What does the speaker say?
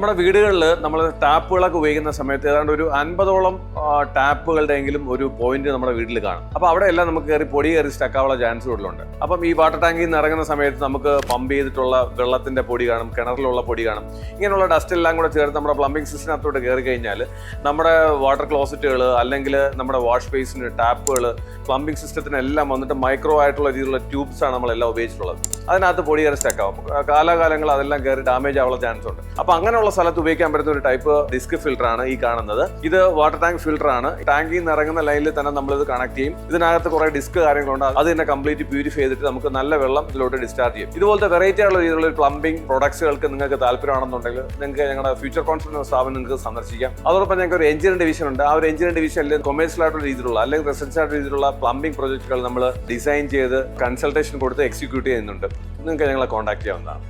നമ്മുടെ വീടുകളിൽ നമ്മൾ ടാപ്പുകളൊക്കെ ഉപയോഗിക്കുന്ന സമയത്ത് ഏതാണ്ട് ഒരു അൻപതോളം ടാപ്പുകളുടെയെങ്കിലും ഒരു പോയിന്റ് നമ്മുടെ വീട്ടിൽ കാണും. അപ്പോൾ അവിടെ എല്ലാം നമുക്ക് കയറി പൊടി കയറി സ്റ്റക്കാവുള്ള ചാൻസ് കൂടുതലുണ്ട്. അപ്പം ഈ വാട്ടർ ടാങ്കിൽ നിന്ന് ഇറങ്ങുന്ന സമയത്ത് നമുക്ക് പമ്പ് ചെയ്തിട്ടുള്ള വെള്ളത്തിന്റെ പൊടി കാണും കിണറിലുള്ള പൊടി കാണും. ഇങ്ങനെയുള്ള ഡസ്റ്റ് എല്ലാം കൂടെ ചേർത്ത് നമ്മുടെ പ്ലംബിംഗ് സിസ്റ്റത്തിനകത്തോട്ട് കയറി കഴിഞ്ഞാൽ നമ്മുടെ വാട്ടർ ക്ലോസറ്റുകൾ അല്ലെങ്കിൽ നമ്മുടെ വാഷ് ബേസിന് ടാപ്പുകൾ പ്ലംബിംഗ് സിസ്റ്റത്തിനെല്ലാം വന്നിട്ട് മൈക്രോ ആയിട്ടുള്ള രീതിയിലുള്ള ട്യൂബ്സ് ആണ് നമ്മളെല്ലാം ഉപയോഗിച്ചിട്ടുള്ളത്. അതിനകത്ത് പൊടി കയറി സ്റ്റക്കാവും കാലാകാലങ്ങൾ അതെല്ലാം കയറി ഡാമേജ് ആവുള്ള ചാൻസ് ഉണ്ട്. അപ്പൊ അങ്ങനെയുള്ള സ്ഥലത്ത് ഉപയോഗിക്കാൻ പറ്റുന്ന ഒരു ടൈപ്പ് ഡിസ്ക് ഫിൽറ്റർ ആണ് ഈ കാണുന്നത്. ഇത് വാട്ടർ ടാങ്ക് ഫിൽറ്റർ ആണ്. ടാങ്കിൽ നിന്ന് ഇറങ്ങുന്ന ലൈനിൽ തന്നെ നമ്മൾ ഇത് കണക്ട് ചെയ്യും. ഇതിനകത്ത് കുറെ ഡിസ്ക് കാര്യങ്ങളുണ്ട്. അത് തന്നെ കംപ്ലീറ്റ് പ്യൂരിഫൈ ചെയ്തിട്ട് നമുക്ക് നല്ല വെള്ളം ഇതിലോട്ട് ഡിസ്ചാർജ് ചെയ്യും. ഇതുപോലത്തെ വെറൈറ്റി ആയുള്ള രീതിയിലുള്ള പ്ലംബിംഗ് പ്രൊഡക്ട്സുകൾക്ക് നിങ്ങൾക്ക് താല്പര്യമാണെന്നുണ്ടെങ്കിൽ നിങ്ങൾക്ക് ഞങ്ങളുടെ ഫ്യൂച്ചർ കോൺഫിഡൻസ് സ്ഥാപനം നിങ്ങൾക്ക് സന്ദർശിക്കാം. അതോടൊപ്പം ഞങ്ങൾക്ക് ഒരു എഞ്ചിനീയറിംഗ് ഡിവിഷൻ ഉണ്ട്. ആ ഒരു എഞ്ചിനീയറിംഗ് ഡിവിഷനിൽ കൊമേഴ്സ്യൽ ആയിട്ടുള്ള രീതിയിലുള്ള അല്ലെങ്കിൽ റെസിഡൻഷ്യൽ രീതിയിലുള്ള പ്ലംബിംഗ് പ്രൊജക്റ്റുകൾ നമ്മൾ ഡിസൈൻ ചെയ്ത് കൺസൾട്ടേഷൻ കൊടുത്ത് എക്സിക്യൂട്ട് ചെയ്യുന്നുണ്ട്. നിങ്ങൾക്ക് ഞങ്ങളെ കോൺടാക്ട് ചെയ്യാവുന്നതാണ്.